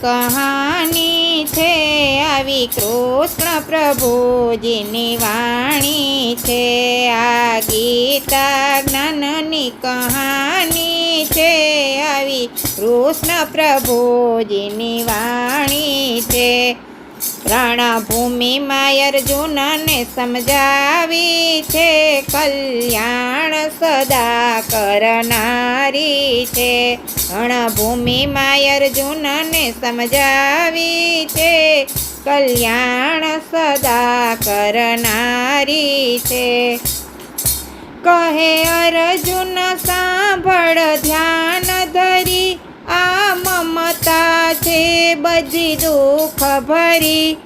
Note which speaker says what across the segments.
Speaker 1: કહાની છે. આવી કૃષ્ણ પ્રભુજીની વાણી છે. આ ગીતા જ્ઞાનની કહાની છે. આવી કૃષ્ણ પ્રભુજીની વાણી છે. રણભૂમિમાં અર્જુનને સમજાવી છે, કલ્યાણ સદા કરનારી છે. રણભૂમિમાં અર્જુનને સમજાવી છે, કલ્યાણ સદા કરનારી છે. કહે અર્જુન, સાંભળ, ધ્યાન ધરી છે બધી દુઃખ ભરી.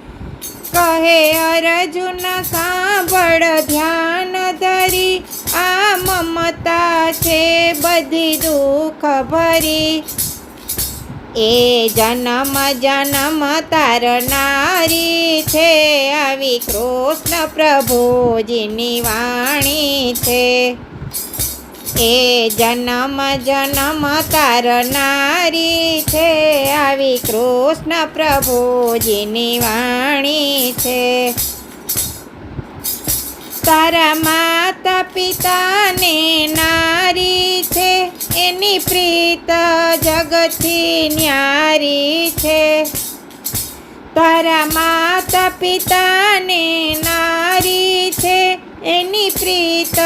Speaker 1: કહે અર્જુન, સાંભળ, ધ્યાન ધરી. આ મમતા છે બધી દુઃખ ભરી. એ જન્મ જન્મ તારનારી છે. આવી કૃષ્ણ પ્રભુજીની વાણી છે. એ જન્મ જન્મ તારનારી છે. આવી કૃષ્ણ પ્રભુજીની વાણી છે. તારા માતા પિતાને નારી છે. એની પ્રીત જગતથી ન્યારી છે. તારા માતા પિતાને નારી એની પ્રીત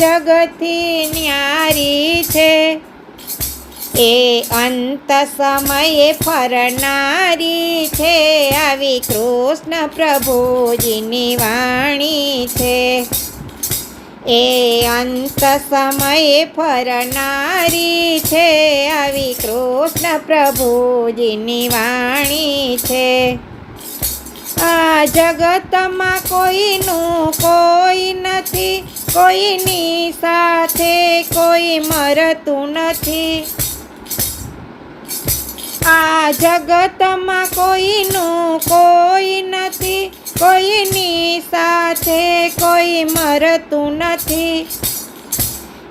Speaker 1: જગતથી ન્યારી છે. એ અંત સમયે ફરનારી છે. આવી કૃષ્ણ પ્રભુજીની વાણી છે. એ અંત સમયે ફરનારી છે. આવી કૃષ્ણ પ્રભુજીની વાણી છે. જગતમાં કોઈનું કોઈ નથી, કોઈની સાથે કોઈ મરતું નથી. આ જગતમાં કોઈનું કોઈ નથી, કોઈની સાથે કોઈ મરતું નથી.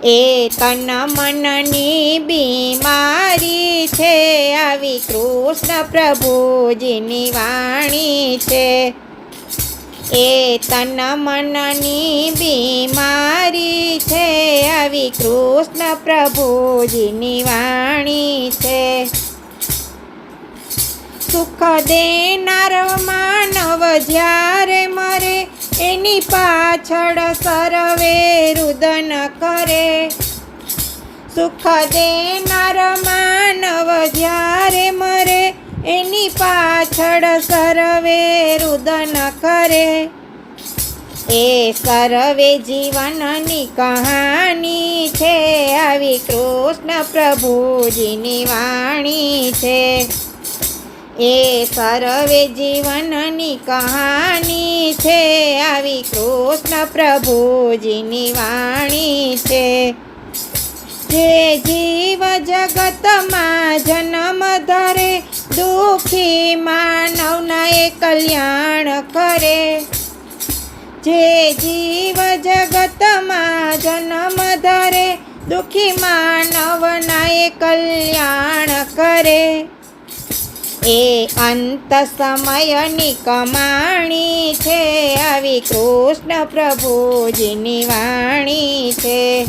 Speaker 1: એ તન મનની બીમારી છે. આવી કૃષ્ણ પ્રભુજીની વાણી છે. એ તન મનની બીમારી છે. આવી કૃષ્ણ પ્રભુજીની વાણી છે. સુખ દેનાર માનવ જ્યારે મરે એની પાછળ સરવે રુદન કરે. સુખ દેનાર માનવ જ્યારે મરે, એની પાછળ સરવે રુદન કરે. એ સરવે જીવનની કહાની છે. આવી કૃષ્ણ પ્રભુજીની વાણી છે. એ સર્વે જીવનની કહાની છે. આવી કૃષ્ણ પ્રભુજીની વાણી છે. જે જીવ જગતમાં જન્મ ધરે, દુઃખી માનવના એ કલ્યાણ કરે. જે જીવ જગતમાં જન્મ ધરે, દુઃખી માનવના એ કલ્યાણ કરે. એ અંત સમયની કમાણી છે. આવી કૃષ્ણ પ્રભુજીની વાણી છે.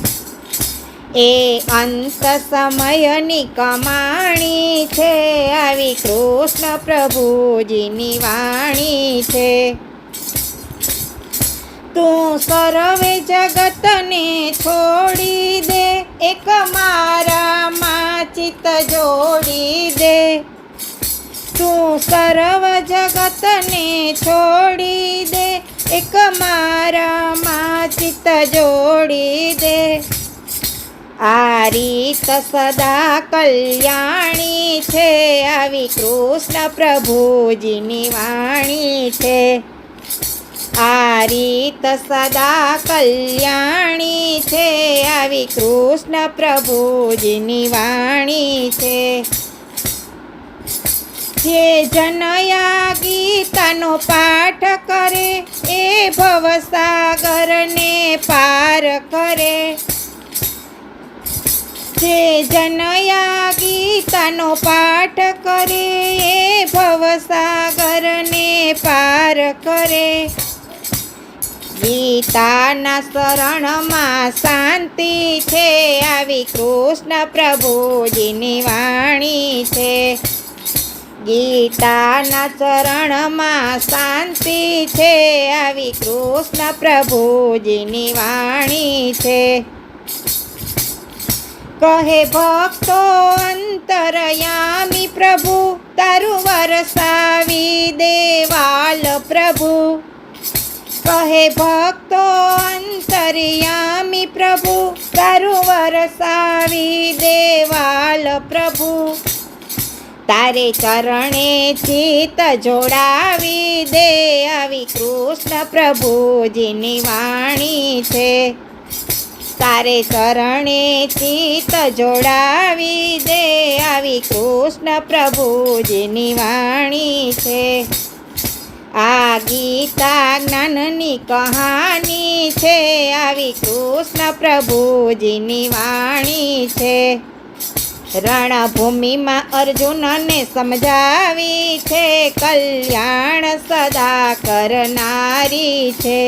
Speaker 1: એ અંત સમયની કમાણી છે. આવી કૃષ્ણ પ્રભુજીની વાણી છે. તું સર્વે જગતને છોડી દે. એક મારામાં ચિત્ત જોડી દે. તું સર્વ જગતને છોડી દે. એક મારામાં ચિત્ત જોડી દે. આ રીત સદા કલ્યાણી છે. આવી કૃષ્ણ પ્રભુજીની વાણી છે. આ રીત સદા કલ્યાણી છે. આવી કૃષ્ણ પ્રભુજીની વાણી છે. જે જનયા ગીતાનો પાઠ કરે, એ ભવસાગરને પાર કરે. જે જનયા ગીતાનો પાઠ કરે, એ ભવસાગરને પાર કરે. ગીતાના શરણમાં શાંતિ છે, આવી કૃષ્ણ પ્રભુજીની વાણી છે. ગીતાના ચરણમાં શાંતિ છે. આવી કૃષ્ણ પ્રભુજીની વાણી છે. કહે ભક્તો અંતરયામી પ્રભુ, તારું વરસાવી દેવાલ પ્રભુ. કહે ભક્તો અંતરયામી પ્રભુ, તારું વરસાવી દેવાલ પ્રભુ. તારે ચરણે ચિત્ત જોડાવી દે આવી કૃષ્ણ પ્રભુજીની વાણી છે. તારે ચરણે ચિત્ત જોડાવી દે આવી કૃષ્ણ પ્રભુજીની વાણી છે. આ ગીતા જ્ઞાનની કહાની છે. આવી કૃષ્ણ પ્રભુજીની વાણી છે. રણભૂમિમાં અર્જુનને સમજાવી છે કલ્યાણ સદા કરનારી છે.